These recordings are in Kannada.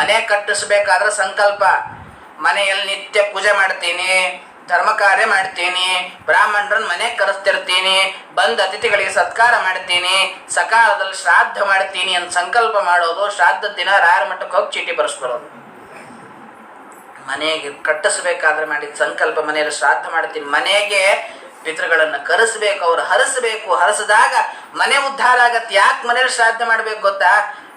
ಮನೆ ಕಟ್ಟಿಸ್ಬೇಕಾದ್ರೆ ಸಂಕಲ್ಪ. ಮನೆಯಲ್ಲಿ ನಿತ್ಯ ಪೂಜೆ ಮಾಡ್ತೀನಿ, ಧರ್ಮ ಕಾರ್ಯ ಮಾಡ್ತೀನಿ, ಬ್ರಾಹ್ಮಣರನ್ನ ಮನೆ ಕರೆಸ್ತಿರ್ತೀನಿ, ಬಂದ ಅತಿಥಿಗಳಿಗೆ ಸತ್ಕಾರ ಮಾಡ್ತೀನಿ, ಸಕಾಲದಲ್ಲಿ ಶ್ರಾದ್ದ ಮಾಡ್ತೀನಿ ಅಂತ ಸಂಕಲ್ಪ ಮಾಡೋದು, ಶ್ರಾದ್ದ ದಿನ ರಾರ ಮಟ್ಟಕ್ಕೆ ಹೋಗಿ ಚೀಟಿ ಬರೆಸ್ಬರೋದು ಮನೆಗೆ ಕಟ್ಟಿಸ್ಬೇಕಾದ್ರೆ ಮಾಡಿದ ಸಂಕಲ್ಪ, ಮನೆಯಲ್ಲಿ ಶ್ರಾದ್ದ ಮಾಡ್ತೀನಿ. ಮನೆಗೆ ಪಿತೃಗಳನ್ನ ಕರೆಸ್ಬೇಕು, ಅವ್ರು ಹರಸಬೇಕು. ಹರಿಸಿದಾಗ ಮನೆ ಉದ್ಧಾರ ಆಗತ್ತೆ. ಯಾಕೆ ಮನೇಲಿ ಶ್ರಾದ್ದ ಮಾಡ್ಬೇಕು ಗೊತ್ತಾ?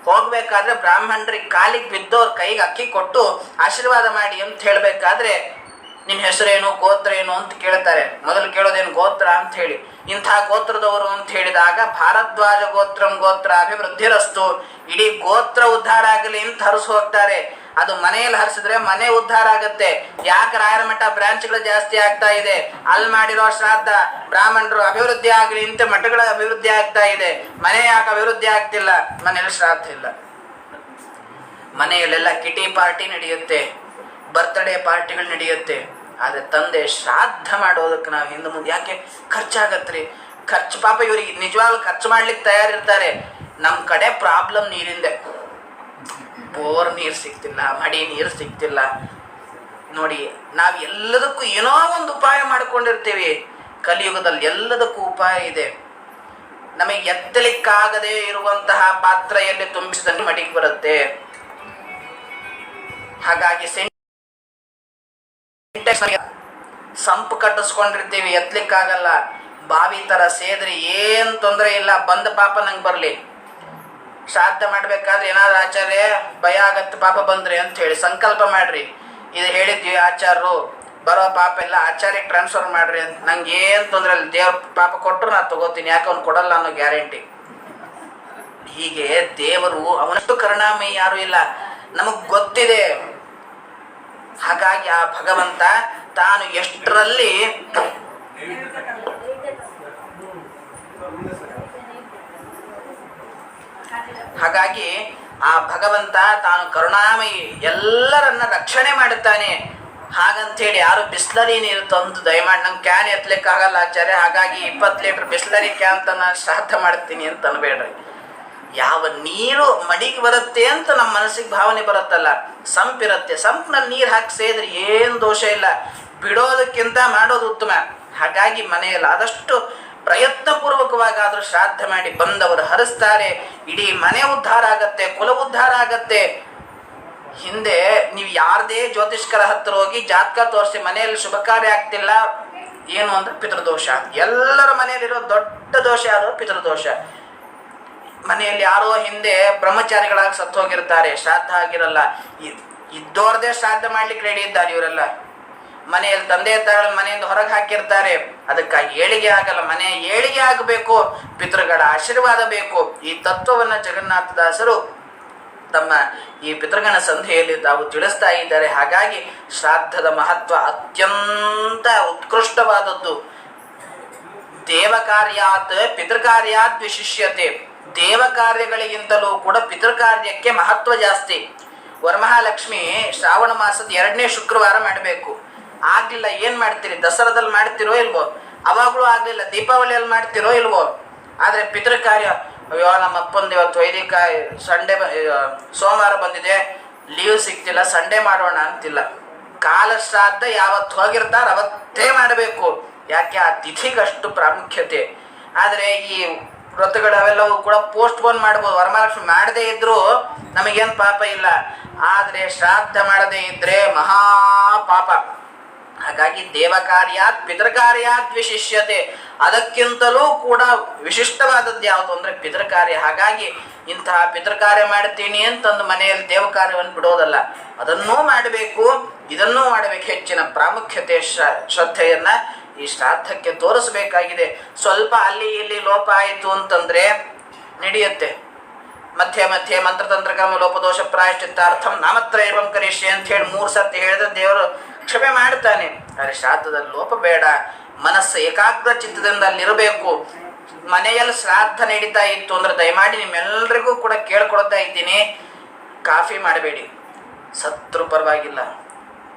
ಹೋಗ್ಬೇಕಾದ್ರೆ ಬ್ರಾಹ್ಮಣರಿಗೆ ಕಾಲಿಗೆ ಬಿದ್ದೋರ್ ಕೈಗೆ ಅಕ್ಕಿ ಕೊಟ್ಟು ಆಶೀರ್ವಾದ ಮಾಡಿ ಅಂತ ಹೇಳ್ಬೇಕಾದ್ರೆ ನಿನ್ನ ಹೆಸರೇನು ಗೋತ್ರ ಏನು ಅಂತ ಕೇಳ್ತಾರೆ. ಮೊದಲು ಕೇಳೋದೇನು ಗೋತ್ರ ಅಂತ ಹೇಳಿ. ಇಂಥ ಗೋತ್ರದವರು ಅಂತ ಹೇಳಿದಾಗ ಭಾರದ್ವಾಜ ಗೋತ್ರಂ ಗೋತ್ರ ಅಭಿವೃದ್ಧಿರಸ್ತು. ಇಡೀ ಗೋತ್ರ ಉದ್ಧಾರ ಆಗಲಿ ಅಂತ ಹರಿಸು ಹೋಗ್ತಾರೆ. ಅದು ಮನೆಯಲ್ಲಿ ಹರಿಸಿದ್ರೆ ಮನೆ ಉದ್ಧಾರ ಆಗುತ್ತೆ. ಯಾಕೆ ರಾಯರ ಮಠ ಬ್ರಾಂಚ್ಗಳು ಜಾಸ್ತಿ ಆಗ್ತಾ ಇದೆ? ಅಲ್ಲಿ ಮಾಡಿರೋ ಶ್ರಾದ್ದ ಬ್ರಾಹ್ಮಣರು ಅಭಿವೃದ್ಧಿ ಆಗಲಿ ಅಂತ ಮಠಗಳ ಅಭಿವೃದ್ಧಿ ಆಗ್ತಾ ಇದೆ. ಮನೆ ಯಾಕೆ ಅಭಿವೃದ್ಧಿ ಆಗ್ತಿಲ್ಲ? ಮನೆಯಲ್ಲಿ ಶ್ರಾದ್ದ ಇಲ್ಲ. ಮನೆಯಲ್ಲೆಲ್ಲ ಕಿಟಿ ಪಾರ್ಟಿ ನಡೆಯುತ್ತೆ, ಬರ್ತ್ಡೇ ಪಾರ್ಟಿಗಳು ನಡೆಯುತ್ತೆ. ಆದರೆ ತಂದೆ ಶ್ರಾದ್ದ ಮಾಡೋದಕ್ಕೆ ನಾವು ಹಿಂದೆ ಮುಂದೆ ಯಾಕೆ ಖರ್ಚಾಗತ್ರಿ? ಖರ್ಚು ಪಾಪ ಇವ್ರಿಗೆ ನಿಜವಾಗ್ಲೂ ಖರ್ಚು ಮಾಡ್ಲಿಕ್ಕೆ ತಯಾರಿರ್ತಾರೆ. ನಮ್ಮ ಕಡೆ ಪ್ರಾಬ್ಲಮ್ ನೀರಿಂದೆ. ಬೋರ್ ನೀರು ಸಿಗ್ತಿಲ್ಲ, ಮಡಿ ನೀರು ಸಿಗ್ತಿಲ್ಲ. ನೋಡಿ, ನಾವು ಎಲ್ಲದಕ್ಕೂ ಏನೋ ಒಂದು ಉಪಾಯ ಮಾಡ್ಕೊಂಡಿರ್ತೀವಿ. ಕಲಿಯುಗದಲ್ಲಿ ಎಲ್ಲದಕ್ಕೂ ಉಪಾಯ ಇದೆ. ನಮಗೆ ಎತ್ತಲಿಕ್ಕಾಗದೆ ಇರುವಂತಹ ಪಾತ್ರೆಯಲ್ಲಿ ತುಂಬಿಸಿದಲ್ಲಿ ಮಡಿಗೆ ಬರುತ್ತೆ. ಹಾಗಾಗಿ ಸಂಪು ಕಟ್ಟಿಸ್ಕೊಂಡಿರ್ತೀವಿ, ಎತ್ತಲಿಕ್ಕಾಗಲ್ಲ. ಬಾವಿ ತರ ಸೇದ್ರಿ ಏನ್ ತೊಂದರೆ ಇಲ್ಲ, ಬಂದ ಪಾಪ ನಂಗೆ ಬರಲಿ. ಶ್ರಾದ್ದ ಮಾಡ್ಬೇಕಾದ್ರೆ ಏನಾದ್ರು ಆಚಾರ್ಯ ಭಯ ಆಗತ್ತೆ, ಪಾಪ ಬಂದ್ರೆ ಅಂತ ಹೇಳಿ ಸಂಕಲ್ಪ ಮಾಡ್ರಿ. ಇದು ಹೇಳಿದ್ವಿ ಆಚಾರ್ಯರು ಬರೋ ಪಾಪ ಎಲ್ಲ ಆಚಾರ್ಯಕ್ಕೆ ಟ್ರಾನ್ಸ್ಫರ್ ಮಾಡ್ರಿ ಅಂತ. ನಂಗೆ ಏನು ತೊಂದರೆ ಇಲ್ಲ, ದೇವ್ರ ಪಾಪ ಕೊಟ್ಟರು ನಾನು ತಗೋತೀನಿ, ಯಾಕೆ ಅವ್ನು ಕೊಡಲ್ಲ ಅನ್ನೋ ಗ್ಯಾರಂಟಿ ಹೀಗೆ ದೇವರು ಅವನಷ್ಟು ಕರುಣಾಮಯಿ ಯಾರು ಇಲ್ಲ. ನಮಗ್ ಗೊತ್ತಿದೆ. ಹಾಗಾಗಿ ಆ ಭಗವಂತ ತಾನು ಎಷ್ಟರಲ್ಲಿ ಹಾಗಾಗಿ ಆ ಭಗವಂತ ತಾನು ಕರುಣಾಮಯಿ ಎಲ್ಲರನ್ನ ರಕ್ಷಣೆ ಮಾಡುತ್ತಾನೆ. ಹಾಗಂತೇಳಿ ಯಾರು ಬಿಸ್ಲರಿ ನೀರು ತಂದು ದಯಮಾಡಿ ನಂಗೆ ಕ್ಯಾನ್ ಎತ್ತಲಿಕ್ಕೆ ಆಗಲ್ಲ ಆಚಾರ್ಯ. ಹಾಗಾಗಿ ಇಪ್ಪತ್ತು ಲೀಟರ್ ಬಿಸ್ಲರಿ ಕ್ಯಾನ್ ನಾನು ಶ್ರಾದ್ದ ಮಾಡ್ತೀನಿ ಅಂತ ಅನ್ಬೇಡ್ರಿ. ಯಾವ ನೀರು ಮಡಿಗೆ ಬರುತ್ತೆ ಅಂತ ನಮ್ಮ ಮನಸ್ಸಿಗೆ ಭಾವನೆ ಬರುತ್ತಲ್ಲ. ಸಂಪಿರುತ್ತೆ. ಸಂಪ್ನಲ್ಲಿ ನೀರು ಹಾಕಿ ಸೇದ್ರೆ ಏನು ದೋಷ ಇಲ್ಲ. ಬಿಡೋದಕ್ಕಿಂತ ಮಾಡೋದು ಉತ್ತಮ. ಹಾಗಾಗಿ ಮನೆಯಲ್ಲಿ ಆದಷ್ಟು ಪ್ರಯತ್ನಪೂರ್ವಕವಾಗಾದರೂ ಶ್ರಾದ್ದ ಮಾಡಿ ಬಂದವರು ಹರಿಸ್ತಾರೆ, ಇಡೀ ಮನೆ ಉದ್ಧಾರ ಆಗತ್ತೆ, ಕುಲ ಉದ್ಧಾರ ಆಗತ್ತೆ. ಹಿಂದೆ ನೀವು ಯಾರದೇ ಜ್ಯೋತಿಷ್ಕರ ಹತ್ತಿರ ಹೋಗಿ ಜಾತಕ ತೋರಿಸಿ ಮನೆಯಲ್ಲಿ ಶುಭ ಕಾರ್ಯ ಆಗ್ತಿಲ್ಲ, ಏನು ಅಂದ್ರೆ ಪಿತೃದೋಷ. ಎಲ್ಲರ ಮನೆಯಲ್ಲಿರೋ ದೊಡ್ಡ ದೋಷ ಯಾರು? ಪಿತೃದೋಷ. ಮನೆಯಲ್ಲಿ ಯಾರೋ ಹಿಂದೆ ಬ್ರಹ್ಮಚಾರಿಗಳಾಗಿ ಸತ್ತು ಹೋಗಿರ್ತಾರೆ ಶ್ರಾದ್ದ ಆಗಿರಲ್ಲ. ಇದ್ದೋರ್ದೇ ಶ್ರಾದ್ದ ಮಾಡ್ಲಿಕ್ಕೆ ರೆಡಿ ಇದ್ದಾರೆ ಇವರೆಲ್ಲ. ಮನೆಯಲ್ಲಿ ತಂದೆ ತಾಯಿ ಮನೆಯಿಂದ ಹೊರಗೆ ಹಾಕಿರ್ತಾರೆ. ಅದಕ್ಕೆ ಏಳಿಗೆ ಆಗಲ್ಲ, ಮನೆ ಏಳಿಗೆ ಆಗಬೇಕು. ಪಿತೃಗಳ ಆಶೀರ್ವಾದ ಬೇಕು. ಈ ತತ್ವವನ್ನು ಜಗನ್ನಾಥದಾಸರು ತಮ್ಮ ಈ ಪಿತೃಗಣ ಸಂಧೆಯಲ್ಲಿ ತಾವು ತಿಳಿಸ್ತಾ ಇದ್ದಾರೆ. ಹಾಗಾಗಿ ಶ್ರಾದ್ದದ ಮಹತ್ವ ಅತ್ಯಂತ ಉತ್ಕೃಷ್ಟವಾದದ್ದು. ದೇವ ಕಾರ್ಯಾತ್ ಪಿತೃಕಾರ್ಯಾತ್ ವಿಶಿಷ್ಯತೆ. ದೇವ ಕಾರ್ಯಗಳಿಗಿಂತಲೂ ಕೂಡ ಪಿತೃಕಾರ್ಯಕ್ಕೆ ಮಹತ್ವ ಜಾಸ್ತಿ. ವರಮಹಾಲಕ್ಷ್ಮಿ ಶ್ರಾವಣ ಮಾಸದ ಎರಡನೇ ಶುಕ್ರವಾರ ಮಾಡಬೇಕು. ಆಗ್ಲಿಲ್ಲ, ಏನ್ ಮಾಡ್ತೀರಿ? ದಸರಾದಲ್ಲಿ ಮಾಡ್ತಿರೋ ಇಲ್ವೋ? ಅವಾಗಲೂ ಆಗ್ಲಿಲ್ಲ. ದೀಪಾವಳಿಯಲ್ಲಿ ಮಾಡ್ತಿರೋ ಇಲ್ವೋ? ಆದ್ರೆ ಪಿತೃ ಕಾರ್ಯ, ಅಯ್ಯೋ, ನಮ್ಮ ಅಪ್ಪಂದು ಇವತ್ತು ವೈದಿಕ ಸಂಡೇ ಸೋಮವಾರ ಬಂದಿದೆ. ಲೀವ್ ಸಿಗ್ತಿಲ್ಲ, ಸಂಡೇ ಮಾಡೋಣ ಅಂತಿಲ್ಲ. ಕಾಲ ಶ್ರಾದ್ದ ಯಾವತ್ತು ಹೋಗಿರ್ತಾರ ಅವತ್ತೇ ಮಾಡಬೇಕು. ಯಾಕೆ? ಆ ತಿಥಿಗಷ್ಟು ಪ್ರಾಮುಖ್ಯತೆ. ಆದರೆ ಈ ವ್ರತಗಳು ಅವೆಲ್ಲವೂ ಕೂಡ ಪೋಸ್ಟ್ ಪೋನ್ ಮಾಡ್ಬೋದು. ವರಮಹಾಲಕ್ಷ್ಮಿ ಮಾಡದೇ ಇದ್ರೂ ನಮಗೇನು ಪಾಪ ಇಲ್ಲ. ಆದರೆ ಶ್ರಾದ್ದ ಮಾಡದೇ ಇದ್ರೆ ಮಹಾ ಪಾಪ. ಹಾಗಾಗಿ ದೇವ ಕಾರ್ಯಾತ್ ಪಿತೃಕಾರ್ಯಾತ್ ವಿಶಿಷ್ಯತೆ. ಅದಕ್ಕಿಂತಲೂ ಕೂಡ ವಿಶಿಷ್ಟವಾದದ್ದು ಯಾವುದು ಅಂದ್ರೆ ಪಿತೃಕಾರ್ಯ. ಹಾಗಾಗಿ ಇಂತಹ ಪಿತೃಕಾರ್ಯ ಮಾಡ್ತೀನಿ ಅಂತಂದು ಮನೆಯಲ್ಲಿ ದೇವ ಕಾರ್ಯವನ್ನು ಬಿಡೋದಲ್ಲ. ಅದನ್ನೂ ಮಾಡಬೇಕು, ಇದನ್ನೂ ಮಾಡಬೇಕು. ಹೆಚ್ಚಿನ ಪ್ರಾಮುಖ್ಯತೆ ಶ್ರ- ಶ್ರದ್ಧೆಯನ್ನ ಈ ಶ್ರಾದ್ದಕ್ಕೆ ತೋರಿಸಬೇಕಾಗಿದೆ. ಸ್ವಲ್ಪ ಅಲ್ಲಿ ಇಲ್ಲಿ ಲೋಪ ಆಯಿತು ಅಂತಂದ್ರೆ ನಡೆಯುತ್ತೆ. ಮಧ್ಯೆ ಮಧ್ಯೆ ಮಂತ್ರತಂತ್ರ ಕರ್ಮ ಲೋಪದೋಷ ಪ್ರಾಯಶ್ಚಿತ್ತಾರ್ಥಂ, ನಾಮತ್ರಯಂ ಕರಿಷ್ಯೆ ಅಂತ ಹೇಳಿ ಮೂರು ಸರ್ತಿ ಹೇಳಿದ್ರೆ ದೇವರು ಕ್ಷಮೆ ಮಾಡ್ತಾನೆ ಆದರೆ ಶ್ರಾದ್ದದಲ್ಲಿ ಲೋಪ ಬೇಡ. ಮನಸ್ಸು ಏಕಾಗ್ರ ಚಿತ್ತದಿಂದ ಅಲ್ಲಿರಬೇಕು. ಮನೆಯಲ್ಲಿ ಶ್ರಾದ್ದ ನಡೀತಾ ಇತ್ತು ಅಂದ್ರೆ ದಯಮಾಡಿ ನಿಮ್ಮೆಲ್ಲರಿಗೂ ಕೂಡ ಕೇಳ್ಕೊಳ್ತಾ ಇದ್ದೀನಿ. ಕಾಫಿ ಮಾಡಬೇಡಿ. ಸತ್ರು ಪರವಾಗಿಲ್ಲ.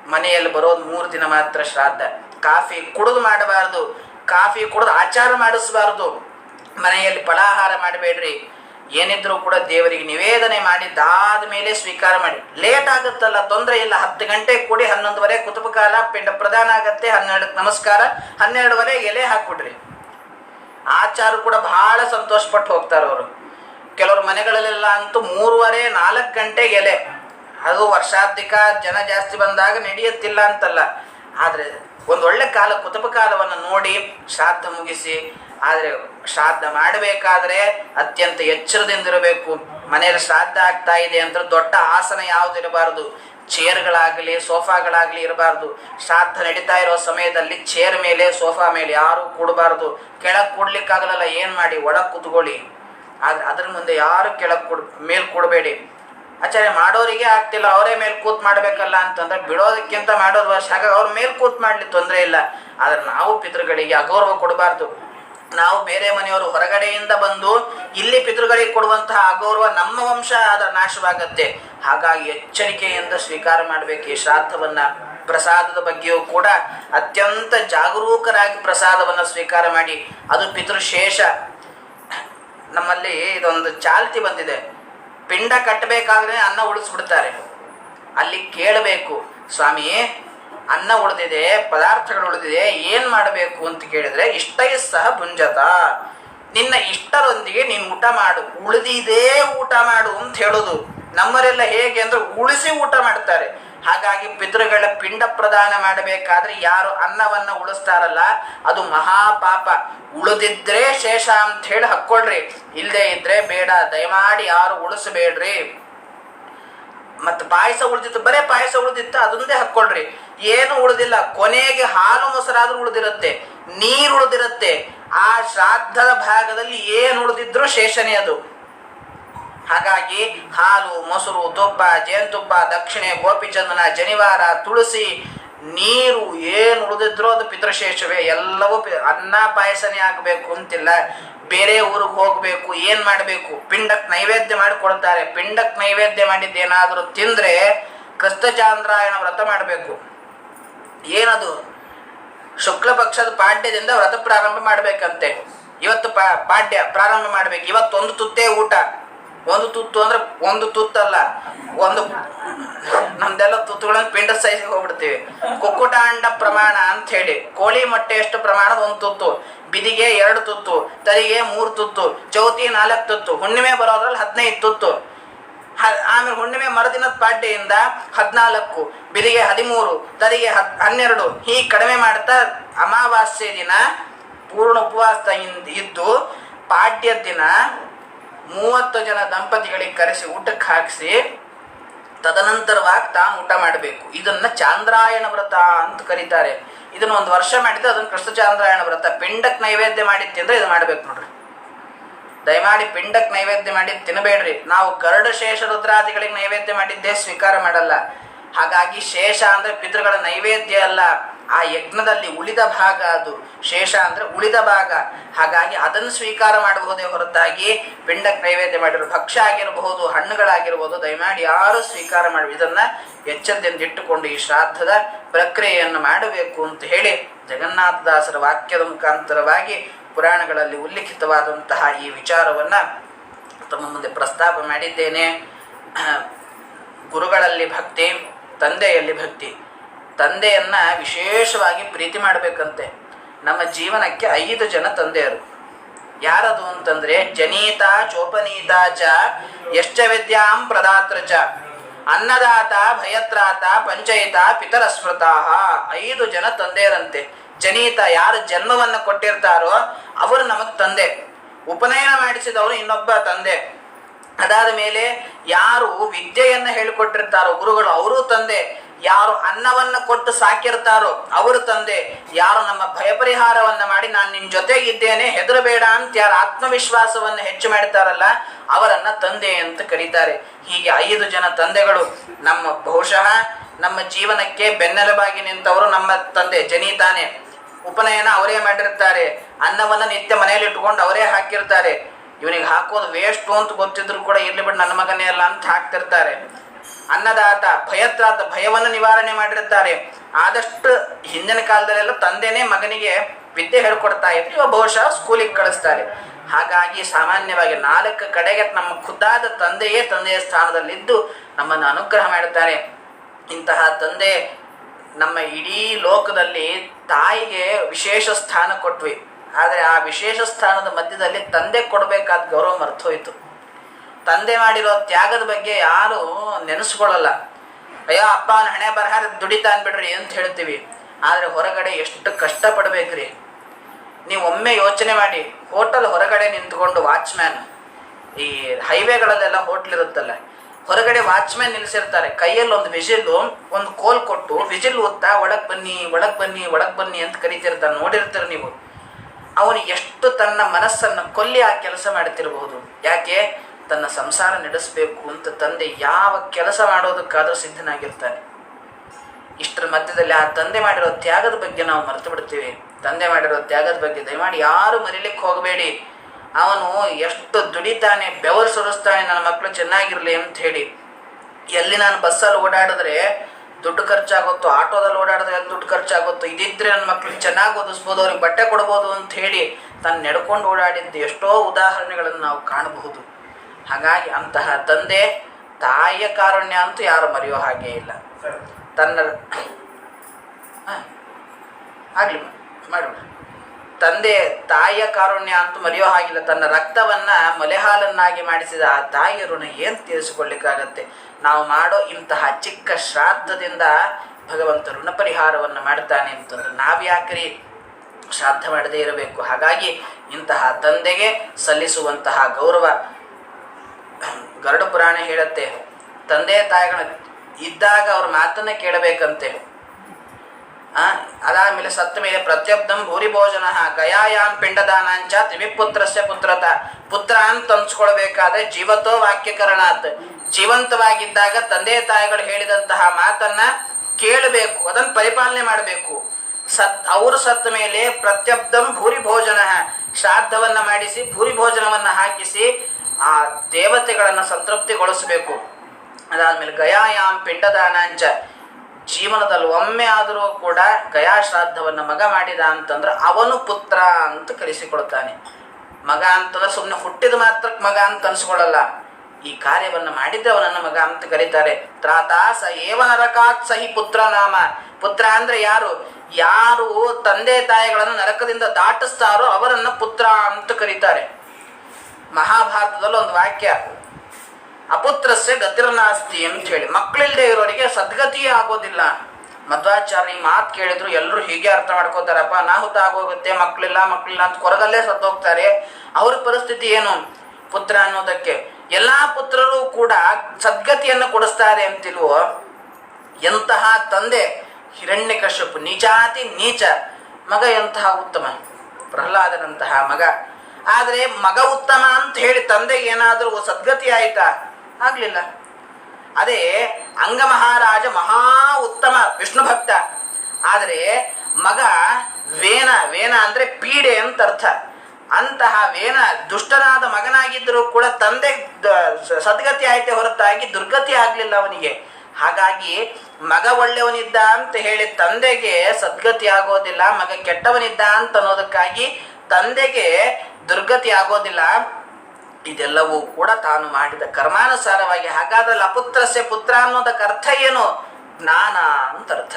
ಮನೆಯಲ್ಲಿ ಬರೋದು ಮೂರು ದಿನ ಮಾತ್ರ ಶ್ರಾದ್ದ. ಕಾಫಿ ಕುಡಿದು ಮಾಡಬಾರ್ದು. ಕಾಫಿ ಕುಡಿದು ಆಚಾರ ಮಾಡಿಸಬಾರ್ದು. ಮನೆಯಲ್ಲಿ ಫಲಾಹಾರ ಮಾಡಬೇಡ್ರಿ. ಏನಿದ್ರು ಕೂಡ ದೇವರಿಗೆ ನಿವೇದನೆ ಮಾಡಿದ್ದಾದ ಮೇಲೆ ಸ್ವೀಕಾರ ಮಾಡಿ. ಲೇಟ್ ಆಗುತ್ತಲ್ಲ, ತೊಂದರೆ ಇಲ್ಲ. ಹತ್ತು ಗಂಟೆ ಕೂಡಿ ಹನ್ನೊಂದುವರೆ, ಕುತುಬ ಕಾಲ, ಪಿಂಡ ಪ್ರದಾನ ಆಗತ್ತೆ ಹನ್ನೆರಡಕ್ಕೆ ನಮಸ್ಕಾರ, ಹನ್ನೆರಡುವರೆ ಎಲೆ ಹಾಕ್ಬಿಡ್ರಿ. ಆಚಾರು ಕೂಡ ಬಹಳ ಸಂತೋಷ ಪಟ್ಟು ಹೋಗ್ತಾರೆ ಅವರು. ಕೆಲವ್ರ ಮನೆಗಳಲ್ಲೆಲ್ಲ ಅಂತೂ ಮೂರುವರೆ, ನಾಲ್ಕು ಗಂಟೆ ಎಲೆ. ಅದು ವರ್ಷಾಧಿಕ ಜನ ಜಾಸ್ತಿ ಬಂದಾಗ ನಡೆಯುತ್ತಿಲ್ಲ ಅಂತಲ್ಲ. ಆದರೆ ಒಂದು ಒಳ್ಳೆ ಕಾಲ, ಕುತುಬ ಕಾಲವನ್ನು ನೋಡಿ, ಶ್ರಾದ್ದ ಮುಗಿಸಿ ಆದರೆ ಶ್ರಾದ್ದ ಮಾಡಬೇಕಾದ್ರೆ ಅತ್ಯಂತ ಎಚ್ಚರದಿಂದಿರಬೇಕು. ಮನೆಯಲ್ಲಿ ಶ್ರಾದ್ದ ಆಗ್ತಾ ಇದೆ ಅಂತ ದೊಡ್ಡ ಆಸನ ಯಾವುದು ಇರಬಾರದು? ಚೇರ್ಗಳಾಗಲಿ, ಸೋಫಾಗಳಾಗಲಿ ಇರಬಾರ್ದು. ಶ್ರಾದ್ದ ನಡೀತಾ ಇರೋ ಸಮಯದಲ್ಲಿ ಚೇರ್ ಮೇಲೆ, ಸೋಫಾ ಮೇಲೆ ಯಾರೂ ಕೂಡಬಾರ್ದು. ಕೆಳಗೆ ಕೂಡ್ಲಿಕ್ಕಾಗಲ್ಲ ಏನು ಮಾಡಿ? ಒಳಗೆ ಕೂತ್ಕೊಳ್ಳಿ. ಆದ್ರೆ ಅದ್ರ ಮುಂದೆ ಯಾರು ಕೆಳಗೆ ಕೂಡ್, ಮೇಲ್ ಕೂಡಬೇಡಿ. ಆಚಾರ್ಯ, ಮಾಡೋರಿಗೆ ಆಗ್ತಿಲ್ಲ. ಅವರೇ ಮೇಲೆ ಕೂತ್ ಮಾಡ್ಬೇಕಲ್ಲ ಅಂತಂದ್ರೆ ಬಿಡೋದಕ್ಕಿಂತ ಮಾಡೋದು ವರ್ಷ ಹಾಗಾಗಿ ಅವ್ರ ಮೇಲ್ ಕೂತ್ ಮಾಡ್ಲಿಕ್ಕೆ ತೊಂದರೆ ಇಲ್ಲ. ಆದ್ರೆ ನಾವು ಪಿತೃಗಳಿಗೆ ಅಗೌರವ ಕೊಡಬಾರ್ದು. ನಾವು ಬೇರೆ ಮನೆಯವರು ಹೊರಗಡೆಯಿಂದ ಬಂದು ಇಲ್ಲಿ ಪಿತೃಗಳಿಗೆ ಕೊಡುವಂತಹ ಅಗೌರವ ನಮ್ಮ ವಂಶ ಆದ ನಾಶವಾಗತ್ತೆ. ಹಾಗಾಗಿ ಎಚ್ಚರಿಕೆಯಿಂದ ಸ್ವೀಕಾರ ಮಾಡಬೇಕು. ಈ ಶ್ರಾದ್ದವನ್ನ ಪ್ರಸಾದದ ಬಗ್ಗೆಯೂ ಕೂಡ ಅತ್ಯಂತ ಜಾಗರೂಕರಾಗಿ ಪ್ರಸಾದವನ್ನ ಸ್ವೀಕಾರ ಮಾಡಿ. ಅದು ಪಿತೃಶೇಷ. ನಮ್ಮಲ್ಲಿ ಇದೊಂದು ಚಾಲ್ತಿ ಬಂದಿದೆ. ಪಿಂಡ ಕಟ್ಟಬೇಕಾದ್ರೆ ಅನ್ನ ಉಳಿಸ್ಬಿಡ್ತಾರೆ. ಅಲ್ಲಿ ಕೇಳಬೇಕು, ಸ್ವಾಮಿ ಅನ್ನ ಉಳಿದಿದೆ, ಪದಾರ್ಥಗಳು ಉಳಿದಿದೆ, ಏನು ಮಾಡಬೇಕು ಅಂತ ಕೇಳಿದ್ರೆ, ಇಷ್ಟೈ ಸಹ ಭುಂಜತ. ನಿನ್ನ ಇಷ್ಟರೊಂದಿಗೆ ನೀನು ಊಟ ಮಾಡು, ಉಳಿದಿದೇ ಊಟ ಮಾಡು ಅಂತ ಹೇಳೋದು. ನಮ್ಮರೆಲ್ಲ ಹೇಗೆ ಅಂದ್ರೆ ಉಳಿಸಿ ಊಟ ಮಾಡ್ತಾರೆ. ಹಾಗಾಗಿ ಪಿತೃಗಳ ಪಿಂಡ ಪ್ರದಾನ ಮಾಡಬೇಕಾದ್ರೆ ಯಾರು ಅನ್ನವನ್ನ ಉಳಿಸ್ತಾರಲ್ಲ, ಅದು ಮಹಾಪಾಪ. ಉಳಿದಿದ್ರೆ ಶೇಷ ಅಂತ ಹೇಳಿ ಹಾಕ್ಕೊಳ್ರಿ ಇಲ್ಲದೆ ಇದ್ರೆ ಬೇಡ, ದಯಮಾಡಿ ಯಾರು ಉಳಿಸಬೇಡ್ರಿ. ಮತ್ತೆ ಪಾಯಸ ಉಳಿದಿತ್ತು, ಬರೇ ಪಾಯಸ ಉಳಿದಿತ್ತು, ಅದೊಂದೇ ಹಾಕ್ಕೊಳ್ರಿ ಏನು ಉಳಿದಿಲ್ಲ. ಕೊನೆಗೆ ಹಾಲು ಮೊಸರಾದ್ರೂ ಉಳಿದಿರುತ್ತೆ, ನೀರು ಉಳಿದಿರುತ್ತೆ. ಆ ಶ್ರಾದ್ದದ ಭಾಗದಲ್ಲಿ ಏನು ಉಳಿದಿದ್ರು ಶೇಷನೇ ಅದು. ಹಾಗಾಗಿ ಹಾಲು, ಮೊಸರು, ತುಪ್ಪ, ಜೇನುತುಪ್ಪ, ದಕ್ಷಿಣೆ, ಗೋಪಿಚಂದನ, ಜನಿವಾರ, ತುಳಸಿ, ನೀರು ಏನು ಉಳಿದಿದ್ರೂ ಅದು ಪಿತೃಶೇಷವೇ. ಎಲ್ಲವೂ ಅನ್ನ ಪಾಯಸನೇ ಆಗಬೇಕು ಅಂತಿಲ್ಲ. ಬೇರೆ ಊರಿಗೆ ಹೋಗಬೇಕು, ಏನು ಮಾಡಬೇಕು? ಪಿಂಡಕ್ಕೆ ನೈವೇದ್ಯ ಮಾಡಿ ಕೊಡ್ತಾರೆ ಪಿಂಡಕ್ಕೆ ನೈವೇದ್ಯ ಮಾಡಿದ್ದೇನಾದರೂ ತಿಂದರೆ ಕ್ರಿಸ್ತಚಾಂದ್ರಾಯಣ ವ್ರತ ಮಾಡಬೇಕು. ಏನದು? ಶುಕ್ಲ ಪಕ್ಷದ ಪಾಡ್ಯದಿಂದ ವ್ರತ ಪ್ರಾರಂಭ ಮಾಡಬೇಕಂತೆ. ಇವತ್ತು ಪಾ, ಪಾಡ್ಯ ಪ್ರಾರಂಭ ಮಾಡ್ಬೇಕು. ಇವತ್ತೊಂದು ತುತ್ತೇ ಊಟ. ಒಂದು ತುತ್ತು ಅಂದ್ರೆ ಒಂದು ತುತ್ತಲ್ಲ. ಒಂದು ನಮ್ದೆಲ್ಲ ತುತ್ತುಗಳನ್ನ ಪಿಂಡ ಸೈಜ್ಗೆ ಹೋಗ್ಬಿಡ್ತೀವಿ. ಕುಕ್ಕುಟ ಅಂಡ ಪ್ರಮಾಣ ಅಂತ ಹೇಳಿ ಕೋಳಿ ಮೊಟ್ಟೆ ಎಷ್ಟು ಪ್ರಮಾಣದ? ಒಂದು ತುತ್ತು. ಬಿದಿಗೆ ಎರಡು ತುತ್ತು. ತರಿಗೆ ಮೂರು ತುತ್ತು. ಚೌತಿ ನಾಲ್ಕು ತುತ್ತು. ಹುಣ್ಣಿಮೆ ಬರೋದ್ರಲ್ಲಿ ಹದಿನೈದು ತುತ್ತು. ಆಮೇಲೆ ಹುಣ್ಣಿಮೆ ಮರುದಿನದ ಪಾಡ್ಯೆಯಿಂದ ಹದಿನಾಲ್ಕು ಬೆಳಿಗ್ಗೆ ಹದಿಮೂರು ತರಿಗೆ ಹದ್, ಹನ್ನೆರಡು, ಹೀಗೆ ಕಡಿಮೆ ಮಾಡ್ತಾ ಅಮಾವಾಸ್ಯೆ ದಿನ ಪೂರ್ಣ ಉಪವಾಸ ಇದ್ದು ಪಾಡ್ಯ ದಿನ ಮೂವತ್ತು ಜನ ದಂಪತಿಗಳಿಗೆ ಕರೆಸಿ ಊಟಕ್ಕೆ ಹಾಕಿಸಿ ತದನಂತರವಾಗಿ ತಾನು ಊಟ ಮಾಡಬೇಕು. ಇದನ್ನ ಚಾಂದ್ರಾಯಣ ವ್ರತ ಅಂತ ಕರೀತಾರೆ. ಇದನ್ನ ಒಂದು ವರ್ಷ ಮಾಡಿದ್ರೆ ಅದನ್ನ ಕೃಷ್ಣ ಚಾಂದ್ರಾಯಣ ವ್ರತ. ಪಿಂಡಕ್ಕೆ ನೈವೇದ್ಯ ಮಾಡಿ ಅಂದ್ರೆ ಇದು ಮಾಡ್ಬೇಕು ನೋಡ್ರಿ. ದಯಮಾಡಿ ಪಿಂಡಕ್ಕೆ ನೈವೇದ್ಯ ಮಾಡಿ ತಿನ್ನಬೇಡ್ರಿ ನಾವು ಗರುಡ ಶೇಷ ರುದ್ರಾದಿಗಳಿಗೆ ನೈವೇದ್ಯ ಮಾಡಿದ್ದೇ ಸ್ವೀಕಾರ ಮಾಡಲ್ಲ. ಹಾಗಾಗಿ ಶೇಷ ಅಂದ್ರೆ ಪಿತೃಗಳ ನೈವೇದ್ಯ ಅಲ್ಲ. ಆ ಯಜ್ಞದಲ್ಲಿ ಉಳಿದ ಭಾಗ ಅದು. ಶೇಷ ಅಂದ್ರೆ ಉಳಿದ ಭಾಗ. ಹಾಗಾಗಿ ಅದನ್ನು ಸ್ವೀಕಾರ ಮಾಡಬಹುದೇ ಹೊರತಾಗಿ ಪಿಂಡಕ್ಕೆ ನೈವೇದ್ಯ ಮಾಡಿರೋ ಭಕ್ಷ್ಯ ಆಗಿರಬಹುದು ಹಣ್ಣುಗಳಾಗಿರ್ಬೋದು ದಯಮಾಡಿ ಯಾರು ಸ್ವೀಕಾರ ಮಾಡಿ ಇದನ್ನ ಎಚ್ಚರದಿಂದ ಇಟ್ಟುಕೊಂಡು ಈ ಶ್ರಾದ್ದದ ಪ್ರಕ್ರಿಯೆಯನ್ನು ಮಾಡಬೇಕು ಅಂತ ಹೇಳಿ ಜಗನ್ನಾಥದಾಸರ ವಾಕ್ಯದ ಮುಖಾಂತರವಾಗಿ ಪುರಾಣಗಳಲ್ಲಿ ಉಲ್ಲಿಖಿತವಾದಂತಹ ಈ ವಿಚಾರವನ್ನು ತಮ್ಮ ಮುಂದೆ ಪ್ರಸ್ತಾಪ ಮಾಡಿದ್ದೇನೆ. ಗುರುಗಳಲ್ಲಿ ಭಕ್ತಿ, ತಂದೆಯಲ್ಲಿ ಭಕ್ತಿ. ತಂದೆಯನ್ನ ವಿಶೇಷವಾಗಿ ಪ್ರೀತಿ ಮಾಡಬೇಕಂತೆ. ನಮ್ಮ ಜೀವನಕ್ಕೆ ಐದು ಜನ ತಂದೆಯರು. ಯಾರದು ಅಂತಂದ್ರೆ, ಜನೀತ, ಚೋಪನೀತ ಚ, ಯಶ್ಚ ವಿದ್ಯಾಂ ಪ್ರದಾತ್ರ ಚ. ಅನ್ನದಾತ, ಭಯತ್ರಾತ, ಪಂಚಯಿತ ಪಿತರ ಸ್ಮೃತಾಹ ಐದು ಜನ ತಂದೆಯರಂತೆ. ಜನೀತ ಯಾರು ಜನ್ಮವನ್ನು ಕೊಟ್ಟಿರ್ತಾರೋ ಅವರು ನಮಗೆ ತಂದೆ. ಉಪನಯನ ಮಾಡಿಸಿದವರು ಇನ್ನೊಬ್ಬ ತಂದೆ. ಅದಾದ ಮೇಲೆ ಯಾರು ವಿದ್ಯೆಯನ್ನು ಹೇಳಿಕೊಟ್ಟಿರ್ತಾರೋ, ಗುರುಗಳು ಅವರು ತಂದೆ. ಯಾರು ಅನ್ನವನ್ನು ಕೊಟ್ಟು ಸಾಕಿರ್ತಾರೋ, ಅವರು ತಂದೆ. ಯಾರು ನಮ್ಮ ಭಯ ಪರಿಹಾರವನ್ನ ಮಾಡಿ ನಾನು ನಿನ್ನ ಜೊತೆಗಿದ್ದೇನೆ, ಹೆದರಬೇಡ ಅಂತ ಯಾರು ಆತ್ಮವಿಶ್ವಾಸವನ್ನು ಹೆಚ್ಚು ಮಾಡ್ತಾರಲ್ಲ, ಅವರನ್ನ ತಂದೆ ಅಂತ ಕರೀತಾರೆ. ಹೀಗೆ ಐದು ಜನ ತಂದೆಗಳು ನಮ್ಮ ಬಹುಶಃ ನಮ್ಮ ಜೀವನಕ್ಕೆ ಬೆನ್ನೆಲುಬಾಗಿ ನಿಂತವರು ನಮ್ಮ ತಂದೆ, ಜನಿತಾನೆ. ಉಪನಯನ ಅವರೇ ಮಾಡಿರ್ತಾರೆ. ಅನ್ನವನ್ನ ನಿತ್ಯ ಮನೆಯಲ್ಲಿ ಇಟ್ಕೊಂಡು ಅವರೇ ಹಾಕಿರ್ತಾರೆ. ಇವನಿಗೆ ಹಾಕೋದು ವೇಸ್ಟು ಅಂತ ಗೊತ್ತಿದ್ರು ಕೂಡ ಇರ್ಲಿ ಬಿಟ್ಟು ನನ್ನ ಮಗನೇ ಅಲ್ಲ ಅಂತ ಹಾಕ್ತಿರ್ತಾರೆ. ಅನ್ನದಾತ, ಭಯತ್ರಾತ, ಭಯವನ್ನು ನಿವಾರಣೆ ಮಾಡಿರ್ತಾರೆ. ಆದಷ್ಟು ಹಿಂದಿನ ಕಾಲದಲ್ಲೆಲ್ಲ ತಂದೆನೇ ಮಗನಿಗೆ ವಿದ್ಯೆ ಹೇಳ್ಕೊಡ್ತಾ ಇದ್ರು ಇವಾಗ ಬಹುಶಃ ಸ್ಕೂಲಿಗೆ ಕಳಿಸ್ತಾರೆ ಹಾಗಾಗಿ ಸಾಮಾನ್ಯವಾಗಿ ನಾಲ್ಕು ಕಡೆಗೆ ನಮ್ಮ ಖುದ್ದಾದ ತಂದೆಯೇ ತಂದೆಯ ಸ್ಥಾನದಲ್ಲಿದ್ದು ನಮ್ಮನ್ನು ಅನುಗ್ರಹ ಮಾಡುತ್ತಾರೆ. ಇಂತಹ ತಂದೆ ನಮ್ಮ ಇಡೀ ಲೋಕದಲ್ಲಿ ತಾಯಿಗೆ ವಿಶೇಷ ಸ್ಥಾನ ಕೊಟ್ವಿ. ಆದರೆ ಆ ವಿಶೇಷ ಸ್ಥಾನದ ಮಧ್ಯದಲ್ಲಿ ತಂದೆ ಕೊಡಬೇಕಾದ ಗೌರವ ಮರ್ತೋಯ್ತು. ತಂದೆ ಮಾಡಿರೋ ತ್ಯಾಗದ ಬಗ್ಗೆ ಯಾರು ನೆನೆಸ್ಕೊಳ್ಳಲ್ಲ. ಅಯ್ಯೋ, ಅಪ್ಪ ಅವನ ಹಣೆ ಬರಹ ದುಡಿತಾ ಅನ್ಬಿಡ್ರಿ ಅಂತ ಹೇಳ್ತೀವಿ. ಆದರೆ ಹೊರಗಡೆ ಎಷ್ಟು ಕಷ್ಟಪಡಬೇಕ್ರಿ. ನೀವು ಒಮ್ಮೆ ಯೋಚನೆ ಮಾಡಿ, ಹೋಟೆಲ್ ಹೊರಗಡೆ ನಿಂತ್ಕೊಂಡು ವಾಚ್ಮ್ಯಾನ್, ಈ ಹೈವೇಗಳಲ್ಲೆಲ್ಲ ಹೋಟ್ಲ್ ಇರುತ್ತಲ್ಲ ಹೊರಗಡೆ ವಾಚ್ಮ್ಯಾನ್ ನಿಲ್ಸಿರ್ತಾರೆ. ಕೈಯಲ್ಲಿ ಒಂದು ವಿಜಿಲ್, ಒಂದು ಕೋಲ್ ಕೊಟ್ಟು ವಿಜಿಲ್ ಒತ್ತಾ ಒಳಗ್ ಬನ್ನಿ ಒಳಗ್ ಬನ್ನಿ ಒಳಗ್ ಬನ್ನಿ ಅಂತ ಕರಿತಿರ್ತಾನೆ ನೋಡಿರ್ತೀರಿ ನೀವು. ಅವನು ಎಷ್ಟು ತನ್ನ ಮನಸ್ಸನ್ನು ಕೊಲ್ಲಿ ಆ ಕೆಲಸ ಮಾಡ್ತಿರಬಹುದು. ಯಾಕೆ? ತನ್ನ ಸಂಸಾರ ನಡೆಸಬೇಕು ಅಂತ ತಂದೆ ಯಾವ ಕೆಲಸ ಮಾಡೋದಕ್ಕಾದರೂ ಸಿದ್ಧನಾಗಿರ್ತಾನೆ. ಇಷ್ಟರ ಮಧ್ಯದಲ್ಲಿ ಆ ತಂದೆ ಮಾಡಿರೋ ತ್ಯಾಗದ ಬಗ್ಗೆ ನಾವು ಮರೆತು ಬಿಡ್ತೀವಿ. ತಂದೆ ಮಾಡಿರೋ ತ್ಯಾಗದ ಬಗ್ಗೆ ದಯಮಾಡಿ ಯಾರು ಮರಿಲಿಕ್ಕೆ ಹೋಗಬೇಡಿ. ಅವನು ಎಷ್ಟು ದುಡಿತಾನೆ ಬೆವರು ಸುರಿಸ್ತಾನೆ ನನ್ನ ಮಕ್ಕಳು ಚೆನ್ನಾಗಿರಲಿ ಅಂತ ಹೇಳಿ. ಎಲ್ಲಿ ನಾನು ಬಸ್ಸಲ್ಲಿ ಓಡಾಡಿದ್ರೆ ದುಡ್ಡು ಖರ್ಚಾಗುತ್ತೋ ಆಟೋದಲ್ಲಿ ಓಡಾಡಿದ್ರೆ ದುಡ್ಡು ಖರ್ಚಾಗುತ್ತೋ ಇದಿದ್ರೆ ನನ್ನ ಮಕ್ಳಿಗೆ ಚೆನ್ನಾಗಿ ಓದಿಸ್ಬೋದು ಅವ್ರಿಗೆ ಬಟ್ಟೆ ಕೊಡ್ಬೋದು ಅಂತ ಹೇಳಿ ತಾನು ನೆಡ್ಕೊಂಡು ಓಡಾಡಿದ್ದು ಎಷ್ಟೋ ಉದಾಹರಣೆಗಳನ್ನು ನಾವು ಕಾಣಬಹುದು. ಹಾಗಾಗಿ ಅಂತಹ ತಂದೆ ತಾಯಿಯ ಕಾರುಣ್ಯ ಅಂತೂ ಯಾರು ಮರೆಯೋ ಹಾಗೆ ಇಲ್ಲ. ತನ್ನ ಹಾಂ ಆಗಲಿ ಮಾಡಿಬಿಡ್ರಿ ತಂದೆ ತಾಯಿಯ ಕಾರುಣ್ಯ ಅಂತೂ ಮರೆಯೋ ಹಾಗಿಲ್ಲ. ತನ್ನ ರಕ್ತವನ್ನ ಮಲೆಹಾಲನ್ನಾಗಿ ಮಾಡಿಸಿದ ಆ ತಾಯಿಯ ಋಣ ಏನು ತೀರಿಸಿಕೊಳ್ಳಿಕ್ಕಾಗತ್ತೆ? ನಾವು ಮಾಡೋ ಇಂತಹ ಚಿಕ್ಕ ಶ್ರಾದ್ದದಿಂದ ಭಗವಂತ ಋಣ ಪರಿಹಾರವನ್ನು ಮಾಡ್ತಾನೆ ಅಂತಂದ್ರೆ ನಾವು ಯಾಕ್ರಿ ಶ್ರಾದ್ದ ಮಾಡದೇ ಇರಬೇಕು? ಹಾಗಾಗಿ ಇಂತಹ ತಂದೆಗೆ ಸಲ್ಲಿಸುವಂತಹ ಗೌರವ ಗರುಡ ಪುರಾಣ ಹೇಳುತ್ತೆ ತಂದೆ ತಾಯಿಗಳ ಇದ್ದಾಗ ಅವ್ರ ಮಾತನ್ನ ಕೇಳಬೇಕಂತೆ. ಅದಾದ್ಮೇಲೆ ಸತ್ತ ಮೇಲೆ ಪ್ರತ್ಯಬ್ಧಂ ಭೂರಿ ಭೋಜನ ಗಯಾಯಾನ್ ಪಿಂಡದಾನಾಂಚ ತ್ರಿವಿಪುತ್ರಸ್ಯ ಪುತ್ರತ. ಪುತ್ರ ಅಂತ ಅನ್ಸ್ಕೊಳ್ಬೇಕಾದ್ರೆ ಜೀವತೋ ವಾಕ್ಯಕರಣಾತ್. ಜೀವಂತವಾಗಿದ್ದಾಗ ತಂದೆ ತಾಯಿಗಳು ಹೇಳಿದಂತಹ ಮಾತನ್ನ ಕೇಳಬೇಕು, ಅದನ್ನು ಪರಿಪಾಲನೆ ಮಾಡಬೇಕು. ಸತ್, ಅವರು ಸತ್ತ ಮೇಲೆ ಪ್ರತ್ಯಬ್ಧಂ ಭೂರಿ ಭೋಜನ ಶ್ರಾದ್ದವನ್ನ ಮಾಡಿಸಿ ಭೂರಿ ಭೋಜನವನ್ನ ಹಾಕಿಸಿ, ಆ ದೇವತೆಗಳನ್ನ ಸಂತೃಪ್ತಿಗೊಳಿಸಬೇಕು. ಅದಾದ್ಮೇಲೆ ಗಯಾಯಾಮ್ ಪಿಂಡದಾನಾಂಚ ಜೀವನದಲ್ಲಿ ಒಮ್ಮೆ ಆದರೂ ಕೂಡ ಗಯಾ ಶ್ರಾದ್ದವನ್ನು ಮಗ ಮಾಡಿದ ಅಂತಂದ್ರೆ ಅವನು ಪುತ್ರ ಅಂತ ಕರೆಸಿಕೊಳ್ತಾನೆ ಮಗ ಅಂತಂದ್ರೆ ಸುಮ್ಮನೆ ಹುಟ್ಟಿದ ಮಾತ್ರಕ್ಕೆ ಮಗ ಅಂತ ಅನ್ಸ್ಕೊಳ್ಳಲ್ಲ. ಈ ಕಾರ್ಯವನ್ನು ಮಾಡಿದ್ರೆ ಅವನನ್ನು ಮಗ ಅಂತ ಕರೀತಾರೆ. ತ್ರಾತ ಸ ಏವ ನರಕಾತ್ ಸಹಿ ಪುತ್ರ ನಾಮ. ಪುತ್ರ ಅಂದ್ರೆ ಯಾರು? ಯಾರು ತಂದೆ ತಾಯಿಗಳನ್ನು ನರಕದಿಂದ ದಾಟಿಸ್ತಾರೋ ಅವರನ್ನು ಪುತ್ರ ಅಂತ ಕರೀತಾರೆ. ಮಹಾಭಾರತದಲ್ಲಿ ಒಂದು ವಾಕ್ಯ ಅಪುತ್ರಸ್ಯ ಗತಿರ್ನಾಸ್ತಿ ಅಂತ ಹೇಳಿ. ಮಕ್ಕಳಿಲ್ಲದೆ ಇರೋರಿಗೆ ಸದ್ಗತಿಯೇ ಆಗೋದಿಲ್ಲ. ಮಧ್ವಾಚಾರ್ಯ ಈ ಮಾತು ಕೇಳಿದ್ರು ಎಲ್ಲರೂ ಹೀಗೆ ಅರ್ಥ ಮಾಡ್ಕೋತಾರಪ್ಪ, ಅನಾಹುತ ಆಗೋಗುತ್ತೆ ಮಕ್ಕಳಿಲ್ಲ ಮಕ್ಕಳಿಲ್ಲ ಅಂತ ಕೊರಗಲ್ಲೇ ಸತ್ತೋಗ್ತಾರೆ. ಅವ್ರ ಪರಿಸ್ಥಿತಿ ಏನು? ಪುತ್ರ ಅನ್ನೋದಕ್ಕೆ. ಎಲ್ಲಾ ಪುತ್ರರು ಕೂಡ ಸದ್ಗತಿಯನ್ನು ಕೊಡಿಸ್ತಾರೆ ಅಂತಿಲ್ವೋ? ಎಂತಹ ತಂದೆ? ಹಿರಣ್ಯಕಶ್ಯಪು ನೀಚಾತಿ ನೀಚ. ಮಗ ಎಂತಹ ಉತ್ತಮ? ಪ್ರಹ್ಲಾದನಂತಹ ಮಗ. ಆದರೆ ಮಗ ಉತ್ತಮ ಅಂತ ಹೇಳಿ ತಂದೆಗೆ ಏನಾದರೂ ಸದ್ಗತಿ ಆಯ್ತಾ? ಆಗ್ಲಿಲ್ಲ. ಅದೇ ಅಂಗ ಮಹಾರಾಜ ಮಹಾ ಉತ್ತಮ ವಿಷ್ಣು ಭಕ್ತ. ಆದರೆ ಮಗ ವೇನ ವೇನ ಅಂದ್ರೆ ಪೀಡೆ ಅಂತ ಅರ್ಥ. ಅಂತಹ ವೇನ ದುಷ್ಟನಾದ ಮಗನಾಗಿದ್ದರೂ ಕೂಡ ತಂದೆ ಸದ್ಗತಿ ಆಯ್ತೆ ಹೊರತಾಗಿ ದುರ್ಗತಿ ಆಗಲಿಲ್ಲ ಅವನಿಗೆ. ಹಾಗಾಗಿ ಮಗ ಒಳ್ಳೆಯವನಿದ್ದ ಅಂತ ಹೇಳಿ ತಂದೆಗೆ ಸದ್ಗತಿ ಆಗೋದಿಲ್ಲ, ಮಗ ಕೆಟ್ಟವನಿದ್ದ ಅಂತ ಅನ್ನೋದಕ್ಕಾಗಿ ತಂದೆಗೆ ದುರ್ಗತಿ ಆಗೋದಿಲ್ಲ. ಇದೆಲ್ಲವೂ ಕೂಡ ತಾನು ಮಾಡಿದ ಕರ್ಮಾನುಸಾರವಾಗಿ. ಹಾಗಾದ್ರೆ ಅಪುತ್ರಸ್ಯ ಪುತ್ರ ಅನ್ನೋದಕ್ಕೆ ಅರ್ಥ ಏನು? ಜ್ಞಾನ ಅಂತ ಅರ್ಥ.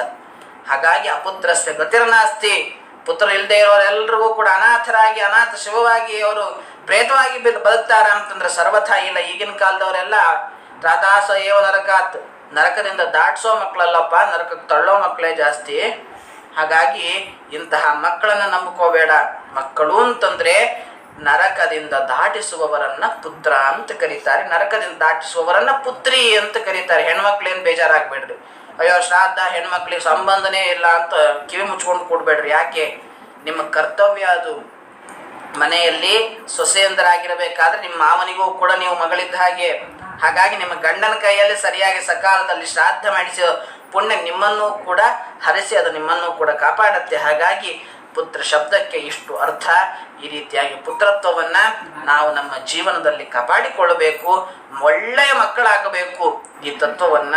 ಹಾಗಾಗಿ ಅಪುತ್ರಸ್ಯ ಗತಿರ್ನಾಸ್ತಿ ಪುತ್ರ ಇಲ್ಲದೆ ಇರೋರೆಲ್ಲರಿಗೂ ಕೂಡ ಅನಾಥರಾಗಿ, ಅನಾಥ ಶಿವವಾಗಿ ಅವರು ಪ್ರೇತವಾಗಿ ಬದುಕ್ತಾರ ಅಂತಂದ್ರೆ ಸರ್ವಥಾ ಇಲ್ಲ. ಈಗಿನ ಕಾಲದವರೆಲ್ಲ ರಾಧಾಸ ಏವ ನರಕಾತ್. ನರಕದಿಂದ ದಾಟಿಸೋ ಮಕ್ಕಳಲ್ಲಪ್ಪ, ನರಕಕ್ಕೆ ತಳ್ಳೋ ಮಕ್ಕಳೇ ಜಾಸ್ತಿ. ಹಾಗಾಗಿ ಇಂತಹ ಮಕ್ಕಳನ್ನ ನಂಬ್ಕೋಬೇಡ. ಮಕ್ಕಳು ಅಂತಂದ್ರೆ ನರಕದಿಂದ ದಾಟಿಸುವವರನ್ನ ಪುತ್ರ ಅಂತ ಕರೀತಾರೆ. ನರಕದಿಂದ ದಾಟಿಸುವವರನ್ನ ಪುತ್ರಿ ಅಂತ ಕರೀತಾರೆ. ಹೆಣ್ಮಕ್ಳೇನು ಬೇಜಾರಾಗ್ಬೇಡ್ರಿ. ಅಯ್ಯೋ, ಶ್ರಾದ್ದ, ಹೆಣ್ಮಕ್ಳಿಗೆ ಸಂಬಂಧನೇ ಇಲ್ಲ ಅಂತ ಕಿವಿ ಮುಚ್ಕೊಂಡು ಕೊಡ್ಬೇಡ್ರಿ. ಯಾಕೆ? ನಿಮ್ಮ ಕರ್ತವ್ಯ ಅದು. ಮನೆಯಲ್ಲಿ ಸೊಸೆಯಂದರಾಗಿರಬೇಕಾದ್ರೆ ನಿಮ್ಮ ಮಾವನಿಗೂ ಕೂಡ ನೀವು ಮಗಳಿದ್ದ ಹಾಗೆ. ಹಾಗಾಗಿ ನಿಮ್ಮ ಗಂಡನ ಕೈಯಲ್ಲಿ ಸರಿಯಾಗಿ ಸಕಾಲದಲ್ಲಿ ಶ್ರಾದ್ದ ಮಾಡಿಸಿ ಪುಣ್ಯ ನಿಮ್ಮನ್ನು ಕೂಡ ಹರಿಸಿ, ಅದು ನಿಮ್ಮನ್ನು ಕೂಡ ಕಾಪಾಡುತ್ತೆ. ಹಾಗಾಗಿ ಪುತ್ರ ಶಬ್ದಕ್ಕೆ ಇಷ್ಟು ಅರ್ಥ? ಈ ರೀತಿಯಾಗಿ ಪುತ್ರತ್ವವನ್ನ ನಾವು ನಮ್ಮ ಜೀವನದಲ್ಲಿ ಕಾಪಾಡಿಕೊಳ್ಳಬೇಕು, ಒಳ್ಳೆಯ ಮಕ್ಕಳಾಗಬೇಕು. ಈ ತತ್ವವನ್ನ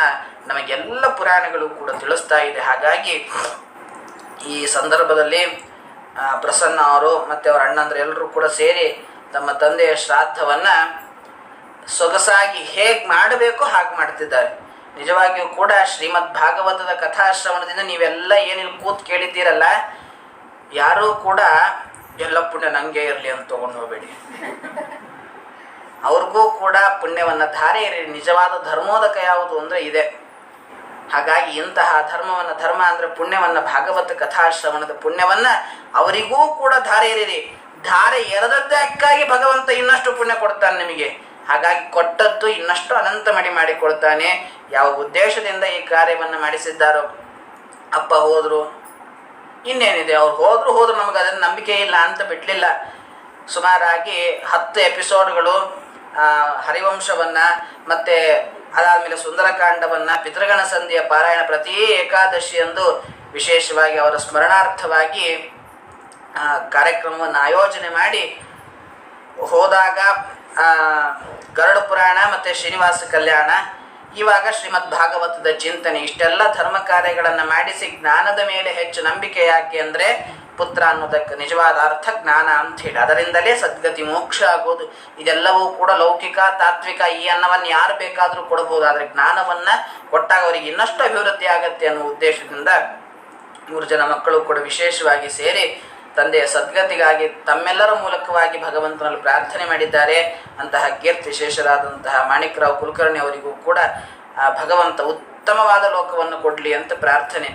ನಮಗೆಲ್ಲ ಪುರಾಣಗಳು ಕೂಡ ತಿಳಿಸ್ತಾ ಇದೆ. ಹಾಗಾಗಿ ಈ ಸಂದರ್ಭದಲ್ಲಿ ಪ್ರಸನ್ನ ಅವರು ಮತ್ತು ಅವರ ಅಣ್ಣಂದ್ರೆ ಎಲ್ಲರೂ ಕೂಡ ಸೇರಿ ತಮ್ಮ ತಂದೆಯ ಶ್ರಾದ್ದವನ್ನು ಸೊಗಸಾಗಿ ಹೇಗೆ ಮಾಡಬೇಕು ಹಾಗೆ ಮಾಡ್ತಿದ್ದಾರೆ. ನಿಜವಾಗಿಯೂ ಕೂಡ ಶ್ರೀಮದ್ ಭಾಗವತದ ಕಥಾಶ್ರವಣದಿಂದ ನೀವೆಲ್ಲ ಏನಿಲ್ಲಿ ಕೂತ್ ಕೇಳಿದ್ದೀರಲ್ಲ ಯಾರೂ ಕೂಡ ಎಲ್ಲ ಪುಣ್ಯ ನಂಗೆ ಇರಲಿ ಅಂತ ತೊಗೊಂಡು ಹೋಗಬೇಡಿ. ಅವ್ರಿಗೂ ಕೂಡ ಪುಣ್ಯವನ್ನು ಧಾರೆ ಇರಿ. ನಿಜವಾದ ಧರ್ಮೋದಕ ಯಾವುದು ಅಂದರೆ ಇದೆ. ಹಾಗಾಗಿ ಇಂತಹ ಧರ್ಮವನ್ನು, ಧರ್ಮ ಅಂದರೆ ಪುಣ್ಯವನ್ನು, ಭಾಗವತ ಕಥಾಶ್ರವಣದ ಪುಣ್ಯವನ್ನು ಅವರಿಗೂ ಕೂಡ ಧಾರೆ ಎರೀರಿ ಧಾರೆ ಎರೆದದ್ದಕ್ಕಾಗಿ ಭಗವಂತ ಇನ್ನಷ್ಟು ಪುಣ್ಯ ಕೊಡ್ತಾನೆ ನಿಮಗೆ. ಹಾಗಾಗಿ ಕೊಟ್ಟದ್ದು ಇನ್ನಷ್ಟು ಅನಂತ ಮಡಿ ಮಾಡಿಕೊಳ್ತಾನೆ. ಯಾವ ಉದ್ದೇಶದಿಂದ ಈ ಕಾರ್ಯವನ್ನು ಮಾಡಿಸಿದ್ದಾರೋ ಅಪ್ಪ ಹೋದರು ಇನ್ನೇನಿದೆ? ಅವ್ರು ಹೋದ್ರು ಹೋದ್ರು ನಮಗೆ ಅದನ್ನ ನಂಬಿಕೆ ಇಲ್ಲ ಅಂತ ಬಿಡಲಿಲ್ಲ. ಸುಮಾರಾಗಿ ಹತ್ತು ಎಪಿಸೋಡ್ಗಳು ಹರಿವಂಶವನ್ನು ಮತ್ತು ಅದಾದಮೇಲೆ ಸುಂದರಕಾಂಡವನ್ನು, ಪಿತೃಗಣ ಸಂಧಿಯ ಪಾರಾಯಣ ಪ್ರತಿ ಏಕಾದಶಿಯಂದು ವಿಶೇಷವಾಗಿ ಅವರ ಸ್ಮರಣಾರ್ಥವಾಗಿ ಕಾರ್ಯಕ್ರಮವನ್ನು ಆಯೋಜನೆ ಮಾಡಿ ಹೋದಾಗ ಗರುಡ ಪುರಾಣ ಮತ್ತು ಶ್ರೀನಿವಾಸ ಕಲ್ಯಾಣ ಇವಾಗ ಶ್ರೀಮದ್ ಭಾಗವತದ ಚಿಂತನೆ, ಇಷ್ಟೆಲ್ಲ ಧರ್ಮ ಕಾರ್ಯಗಳನ್ನು ಮಾಡಿಸಿ ಜ್ಞಾನದ ಮೇಲೆ ಹೆಚ್ಚು ನಂಬಿಕೆ ಯಾಕೆ ಅಂದರೆ ಪುತ್ರ ಅನ್ನೋದಕ್ಕೆ ನಿಜವಾದ ಅರ್ಥ ಜ್ಞಾನ ಅಂತ ಹೇಳಿ. ಅದರಿಂದಲೇ ಸದ್ಗತಿ ಮೋಕ್ಷ ಆಗೋದು. ಇದೆಲ್ಲವೂ ಕೂಡ ಲೌಕಿಕ, ತಾತ್ವಿಕ, ಈ ಅನ್ನವನ್ನು ಯಾರು ಬೇಕಾದರೂ ಕೊಡಬಹುದು ಆದರೆ ಜ್ಞಾನವನ್ನು ಕೊಟ್ಟಾಗ ಅವರಿಗೆ ಇನ್ನಷ್ಟು ಅಭಿವೃದ್ಧಿ ಆಗತ್ತೆ ಅನ್ನೋ ಉದ್ದೇಶದಿಂದ ಮೂರು ಜನ ಮಕ್ಕಳು ಕೂಡ ವಿಶೇಷವಾಗಿ ಸೇರಿ ತಂದೆಯ ಸದ್ಗತಿಗಾಗಿ ತಮ್ಮೆಲ್ಲರ ಮೂಲಕವಾಗಿ ಭಗವಂತನಲ್ಲಿ ಪ್ರಾರ್ಥನೆ ಮಾಡಿದ್ದಾರೆ ಅಂತಹ ಕೀರ್ತಿ ವಿಶೇಷರಾದಂತಹ ಮಾಣಿಕ್ರಾವ್ ಕುಲಕರ್ಣಿ ಅವರಿಗೂ ಕೂಡ ಭಗವಂತ ಉತ್ತಮವಾದ ಲೋಕವನ್ನು ಕೊಡಲಿ ಅಂತ ಪ್ರಾರ್ಥನೆ.